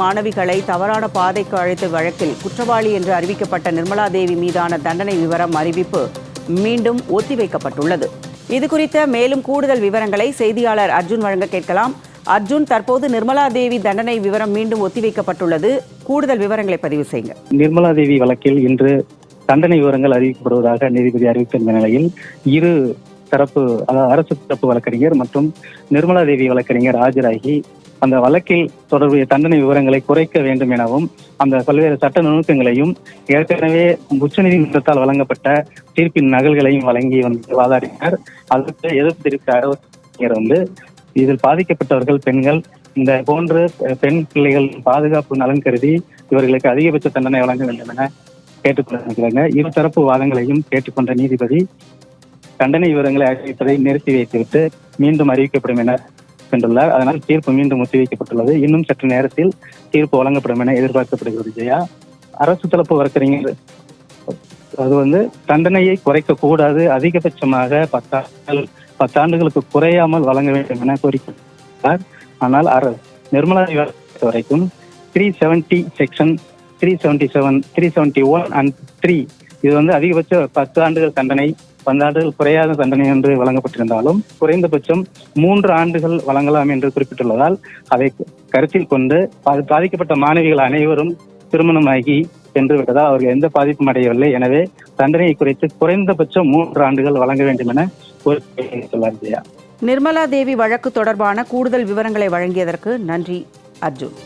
மாணவிகளை தவறான பாதைக்கு அழைத்த வழக்கில் குற்றவாளி என்று அறிவிக்கப்பட்ட நிர்மலா தேவி மீதான தண்டனை விவரம் அறிவிப்பு மீண்டும் ஒத்திவைக்கப்பட்டுள்ளது. இது குறித்த மேலும் கூடுதல் விவரங்களை செய்தியாளர் அர்ஜுன் வழங்க கேட்கலாம். அர்ஜுன் தற்போது நிர்மலா தேவி தண்டனை விவரம் மீண்டும் ஒத்திவைக்கப்பட்டுள்ளது. கூடுதல் விவரங்களை பதிவு செய்யுங்க. நிர்மலா தேவி வழக்கில் இன்று தண்டனை விவரங்கள் அறிவிக்கப்படுவதாக நீதிபதி அறிவித்திருந்த நிலையில் இரு தரப்பு அரசு தரப்பு வழக்கறிஞர் மற்றும் நிர்மலா தேவி வழக்கறிஞர் ஆஜராகி அந்த வழக்கில் தொடர்புடைய தண்டனை விவரங்களை குறைக்க வேண்டும் எனவும் அந்த பல்வேறு சட்ட நுணுக்கங்களையும் ஏற்கனவே உச்சநீதிமன்றத்தால் வழங்கப்பட்ட தீர்ப்பின் நகல்களையும் வழங்கி வந்து வாதாடினார். அதற்கு எதிர்ப்பு தெரிவித்த அரசர் வந்து இதில் பாதிக்கப்பட்டவர்கள் பெண்கள் இந்த போன்று பெண் பிள்ளைகள் பாதுகாப்பு நலன் கருதி இவர்களுக்கு அதிகபட்ச தண்டனை வழங்க வேண்டும் என கேட்டுக்கொண்டிருக்கிறாங்க. இருதரப்பு வாதங்களையும் கேட்டுக்கொண்ட நீதிபதி தண்டனை விவரங்களை அறிவிப்பதை நிறுத்தி வைத்துவிட்டு மீண்டும் அறிவிக்கப்படும் என சென்றுள்ளார். அதனால் தீர்ப்பு மீண்டும் ஒத்திவைக்கப்பட்டுள்ளது இன்னும் சற்று நேரத்தில் தீர்ப்பு வழங்கப்படும் என எதிர்பார்க்கப்படுகிறது ஜெயா. அரசு தரப்பு வழக்கறிஞர் அது வந்து தண்டனையை குறைக்க கூடாது அதிகபட்சமாக பத்தாண்டு பத்தாண்டுகளுக்கு குறையாமல் வழங்க வேண்டும் என கோரிக்கைர் ஆனால் அர நிர்மலா வரைக்கும் three seventy section three seventy seven three seventy one and three இது வந்து அதிகபட்ச பத்து ஆண்டுகள் தண்டனை பன்னாண்டுகள் குறையாத தண்டனை என்று வழங்கப்பட்டிருந்தாலும் குறைந்தபட்சம் மூன்று ஆண்டுகள் வழங்கலாம் என்று குறிப்பிட்டுள்ளதால் அதை கருத்தில் கொண்டு பாதிக்கப்பட்ட மாணவிகள் அனைவரும் திருமணமாகி சென்று விட்டதால் அவர்கள் எந்த பாதிப்பும் அடையவில்லை. எனவே தண்டனையை குறைத்து குறைந்தபட்சம் மூன்று ஆண்டுகள் வழங்க வேண்டும் என கோரிக்கை நிர்மலா தேவி வழக்கு தொடர்பான கூடுதல் விவரங்களை வழங்கியதற்கு நன்றி அர்ஜுன்.